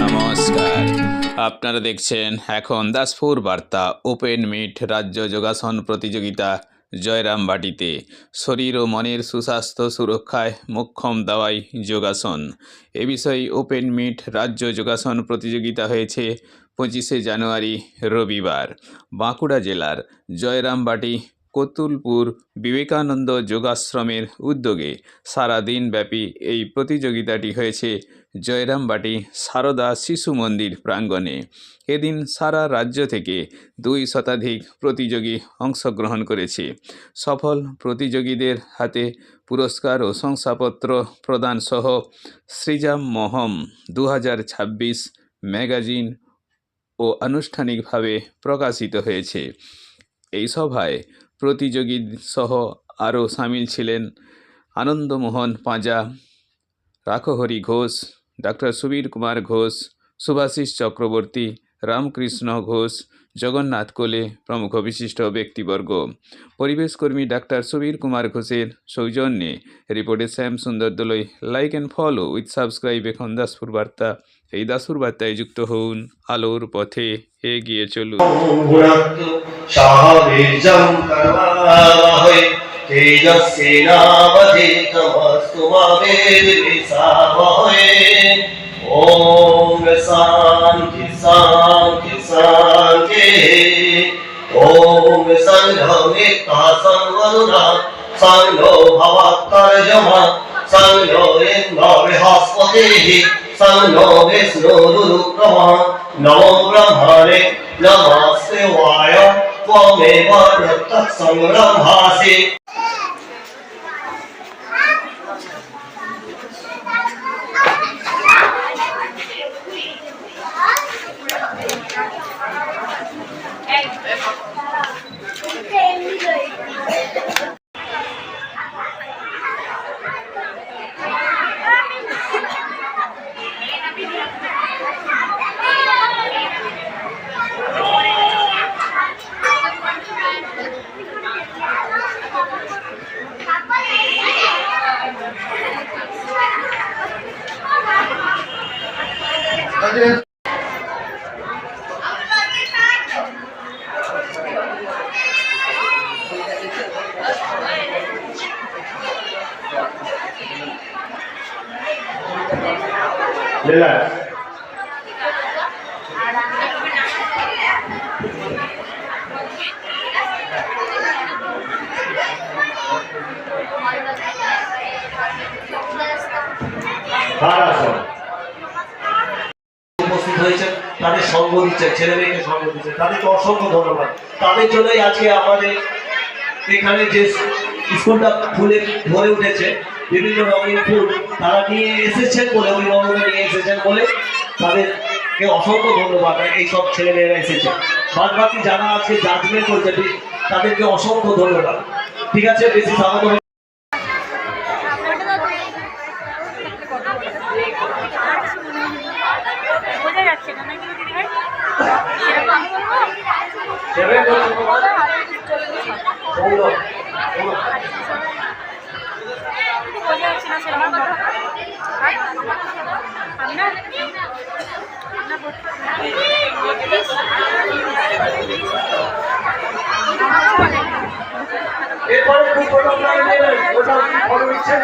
নমস্কার। আপনারা দেখছেন এখন দাসপুর বার্তা, ওপেন মিট রাজ্য যোগাসন প্রতিযোগিতা জয়রাম বাটিতে। শরীর ও মনের সুস্বাস্থ্য সুরক্ষায় মোক্ষম দাওয়াই যোগাসন। এ বিষয়ে ওপেন মিট রাজ্য যোগাসন প্রতিযোগিতা হয়েছে পঁচিশে জানুয়ারি রবিবার। বাঁকুড়া জেলার জয়রামবাটি কতুলপুর বিবেকানন্দ যোগাশ্রমের উদ্যোগে সারা দিনব্যাপী এই প্রতিযোগিতাটি হয়েছে জয়রামবাটি সারদা শিশু মন্দির প্রাঙ্গণে। এদিন সারা রাজ্য থেকে দুই শতাধিক প্রতিযোগী অংশগ্রহণ করেছে। সফল প্রতিযোগীদের হাতে পুরস্কার ও শংসাপত্র প্রদান সহ সৃজাম মহম দু ম্যাগাজিন ও আনুষ্ঠানিকভাবে প্রকাশিত হয়েছে। এই সভায় প্রতিযোগী সহ আরও সামিল ছিলেন আনন্দমোহন পাঁজা রাখহরি ঘোষ, ডাক্তার সুবীর কুমার ঘোষ সুভাষিস চক্রবর্তী রামকৃষ্ণ ঘোষ, জগন্নাথ কোলে প্রমুখ বিশিষ্ট ব্যক্তিবর্গ। পরিবেশকর্মী ডাক্তার সুবীর কুমার ঘোষের সৌজন্যে রিপোর্টে Shyam Sundar Dolui like and follow with subscribe এখন দাসপুর বার্তা। এই দাসপুর বার্তায় যুক্ত হন আলোর পথে এগিয়ে চলুন। शांति शांति शांति ओम संघमिता संवरुणा संघो भवत्तर्जमा संघो इन्द्र बृहस्पतिः संघो विष्णुरुक्रमः नमो ब्रह्मणे नमः शिवाय, त्वमेव प्रत्यक्षं ब्रह्मासि noches. Relax. Para তাদের সঙ্গ দিচ্ছেন ছেলে মেয়েকে সঙ্গ দিচ্ছেন তাদেরকে অসংখ্য ধন্যবাদ। তাদের জন্যই আজকে আমাদের এখানে যে স্কুলটা ফুলে ভরে উঠেছে, বিভিন্ন রঙিন ফুল, তারা নিয়ে এসেছেন বলে অভিভাবকরা নিয়ে এসেছেন বলে তাদেরকে অসংখ্য ধন্যবাদ, এই সব ছেলে মেয়েরা এসেছে। বাদ বাকি যারা আজকে জাজমেন্ট করছে তাদেরকে অসংখ্য ধন্যবাদ। ঠিক আছে, বেশি স্বাগত এরপরে খুব প্রোগ্রাম নেবেন ওটা ফটো নেবেন